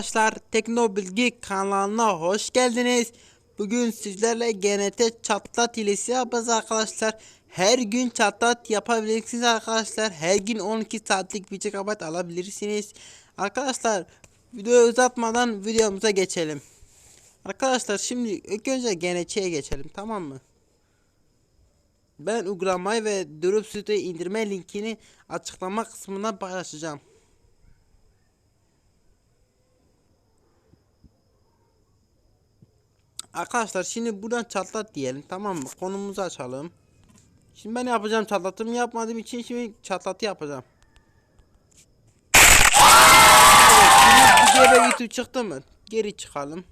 arkadaşlar Teknobilgi kanalına hoş geldiniz. Bugün sizlerle GNT çatlat hilesi yapacağız arkadaşlar. Her gün çatlat yapabilirsiniz arkadaşlar. Her gün 12 saatlik 1 GB alabilirsiniz. Arkadaşlar videoyu uzatmadan videomuza geçelim. Arkadaşlar şimdi ilk önce GNT'ye geçelim tamam mı? Ben uygulamayı ve Drop Studio indirme linkini açıklama kısmına paylaşacağım. Arkadaşlar şimdi buradan çatlat diyelim tamam mı? Konumuzu açalım. Şimdi ben yapacağım çatlatımı yapmadığım için şimdi çatlatı yapacağım. Evet, şimdi kere YouTube çıktı mı? Geri çıkalım.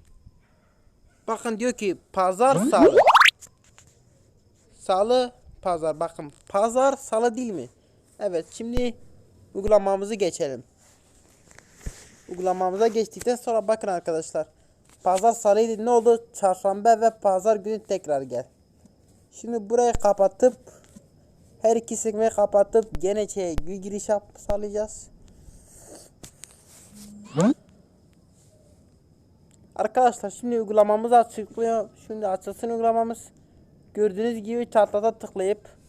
Bakın diyor ki pazar salı. Salı pazar bakın pazar salı değil mi? Evet şimdi uygulamamızı geçelim. Uygulamamıza geçtikten sonra bakın arkadaşlar. Pazar salıydı ne oldu? Çarşamba ve pazar günü tekrar gel. Şimdi burayı kapatıp her iki sekmeyi kapatıp gene şeye giriş yap sağlayacağız. Arkadaşlar şimdi uygulamamız açıklıyor. Şimdi açılsın uygulamamız. Gördüğünüz gibi çatlata tıklayıp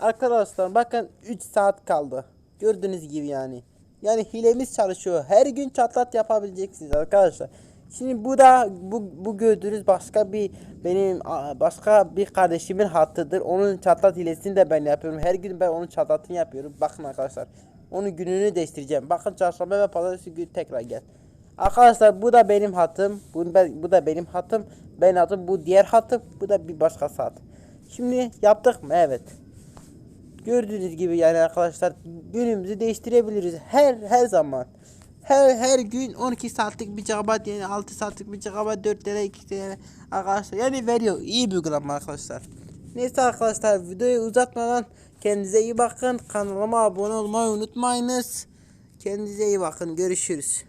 Arkadaşlar bakın 3 saat kaldı. Gördüğünüz gibi yani. Yani hilemiz çalışıyor. Her gün çatlat yapabileceksiniz arkadaşlar. Şimdi bu da bu, bu gördüğünüz başka bir benim başka bir kardeşimin hattıdır. Onun çatlat hilesini de ben yapıyorum. Her gün ben onun çatlatını yapıyorum. Bakın arkadaşlar. Onun gününü değiştireceğim. Bakın çarşamba ve pazartesi günü tekrar gel. Arkadaşlar bu da benim hatım. Bu, ben, bu da benim hatım. Ben hatım bu diğer hatım. Bu da bir başka saat. Şimdi yaptık mı? Evet. Gördüğünüz gibi yani arkadaşlar günümüzü değiştirebiliriz her her zaman. Her her gün 12 saatlik bir GB yani 6 saatlik bir GB 4 TL 2 TL arkadaşlar yani veriyor. iyi bir uygulama arkadaşlar. Neyse arkadaşlar videoyu uzatmadan kendinize iyi bakın. Kanalıma abone olmayı unutmayınız. Kendinize iyi bakın. Görüşürüz.